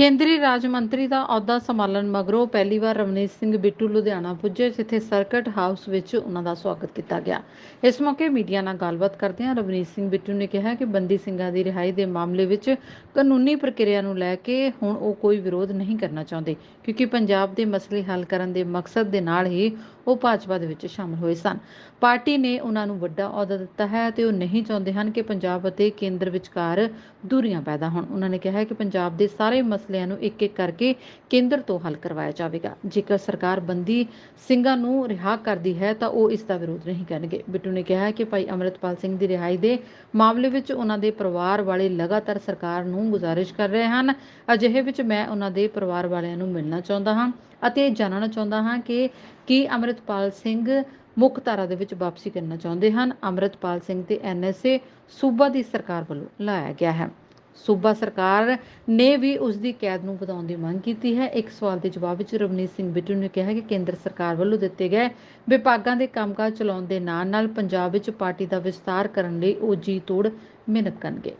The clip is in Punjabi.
ਕੇਂਦਰੀ ਰਾਜ ਮੰਤਰੀ ਦਾ ਅਹੁਦਾ ਸੰਭਾਲਣ ਮਗਰੋਂ ਪਹਿਲੀ ਵਾਰ ਰਵਨੀਤ ਸਿੰਘ ਬਿੱਟੂ ਲੁਧਿਆਣਾ ਪੁੱਜੇ, ਜਿੱਥੇ ਸਰਕਟ ਹਾਊਸ ਵਿੱਚ ਉਹਨਾਂ ਦਾ ਸਵਾਗਤ ਕੀਤਾ ਗਿਆ। ਇਸ ਮੌਕੇ ਮੀਡੀਆ ਨਾਲ ਗੱਲਬਾਤ ਕਰਦਿਆਂ ਰਵਨੀਤ ਸਿੰਘ ਬਿੱਟੂ ਨੇ ਕਿਹਾ ਕਿ ਬੰਦੀ ਸਿੰਘਾਂ ਦੀ ਰਿਹਾਈ ਦੇ ਮਾਮਲੇ ਵਿੱਚ ਕਾਨੂੰਨੀ ਪ੍ਰਕਿਰਿਆ ਨੂੰ ਲੈ ਕੇ ਹੁਣ ਉਹ ਕੋਈ ਵਿਰੋਧ ਨਹੀਂ ਕਰਨਾ ਚਾਹੁੰਦੇ, ਕਿਉਂਕਿ ਪੰਜਾਬ ਦੇ ਮਸਲੇ ਹੱਲ ਕਰਨ ਦੇ ਮਕਸਦ ਦੇ ਨਾਲ ਹੀ ਉਹ ਭਾਜਪਾ ਦੇ ਵਿੱਚ ਸ਼ਾਮਲ ਹੋਏ ਸਨ। ਪਾਰਟੀ ਨੇ ਉਹਨਾਂ ਨੂੰ ਵੱਡਾ ਅਹੁਦਾ ਦਿੱਤਾ ਹੈ ਤੇ ਉਹ ਨਹੀਂ ਚਾਹੁੰਦੇ ਹਨ ਕਿ ਪੰਜਾਬ ਅਤੇ ਕੇਂਦਰ ਵਿਚਕਾਰ ਦੂਰੀਆਂ ਪੈਦਾ ਹੋਣ। ਉਹਨਾਂ ਨੇ ਕਿਹਾ ਕਿ ਪੰਜਾਬ ਦੇ ਸਾਰੇ ਮਸਲਿਆਂ ਨੂੰ ਇੱਕ ਇੱਕ ਕਰਕੇ ਕੇਂਦਰ ਤੋਂ ਹੱਲ ਕਰਵਾਇਆ ਜਾਵੇਗਾ। ਜੇਕਰ ਸਰਕਾਰ ਬੰਦੀ ਸਿੰਘਾਂ ਨੂੰ ਰਿਹਾ ਕਰਦੀ ਹੈ ਤਾਂ ਉਹ ਇਸ ਦਾ ਵਿਰੋਧ ਨਹੀਂ ਕਰਨਗੇ। ਬਿੱਟੂ ਨੇ ਕਿਹਾ ਕਿ ਭਾਈ ਅਮਰਿਤਪਾਲ ਸਿੰਘ ਦੀ ਰਿਹਾਈ ਦੇ ਮਾਮਲੇ ਵਿੱਚ ਉਹਨਾਂ ਦੇ ਪਰਿਵਾਰ ਵਾਲੇ ਲਗਾਤਾਰ ਸਰਕਾਰ ਨੂੰ ਗੁਜ਼ਾਰਿਸ਼ ਕਰ ਰਹੇ ਹਨ। ਅਜਿਹੇ ਵਿੱਚ ਮੈਂ ਉਹਨਾਂ ਦੇ ਪਰਿਵਾਰ ਵਾਲਿਆਂ ਨੂੰ ਮਿਲਣਾ ਚਾਹੁੰਦਾ ਹਾਂ। ਅਤੇ ਜਾਣਨਾ ਚਾਹੁੰਦਾ ਹਾਂ ਕਿ ਕੀ ਅਮਰਿਤਪਾਲ ਸਿੰਘ ਮੁੱਖ ਧਾਰਾ ਦੇ ਵਿੱਚ ਵਾਪਸੀ ਕਰਨਾ ਚਾਹੁੰਦੇ ਹਨ? ਅਮਰਿਤਪਾਲ ਸਿੰਘ ਤੇ ਐਨਐਸਏ ਸੂਬਾ ਦੀ ਸਰਕਾਰ ਵੱਲੋਂ ਲਾਇਆ ਗਿਆ ਹੈ। ਸੂਬਾ ਸਰਕਾਰ ਨੇ ਵੀ ਉਸ ਦੀ ਕੈਦ ਨੂੰ ਵਧਾਉਣ ਦੀ ਮੰਗ ਕੀਤੀ ਹੈ। ਇੱਕ ਸਵਾਲ ਦੇ ਜਵਾਬ ਵਿੱਚ ਰਵਨੀਤ ਸਿੰਘ ਬਿੱਟੂ ਨੇ ਕਿਹਾ ਕਿ ਕੇਂਦਰ ਸਰਕਾਰ ਵੱਲੋਂ ਦਿੱਤੇ ਗਏ ਵਿਭਾਗਾਂ ਦੇ ਕੰਮਕਾਜ ਚਲਾਉਣ ਦੇ ਨਾਲ ਨਾਲ ਪੰਜਾਬ ਵਿੱਚ ਪਾਰਟੀ ਦਾ ਵਿਸਤਾਰ ਕਰਨ ਲਈ ਉਹ ਜੀ ਤੋੜ ਮਿਹਨਤ ਕਰਨਗੇ।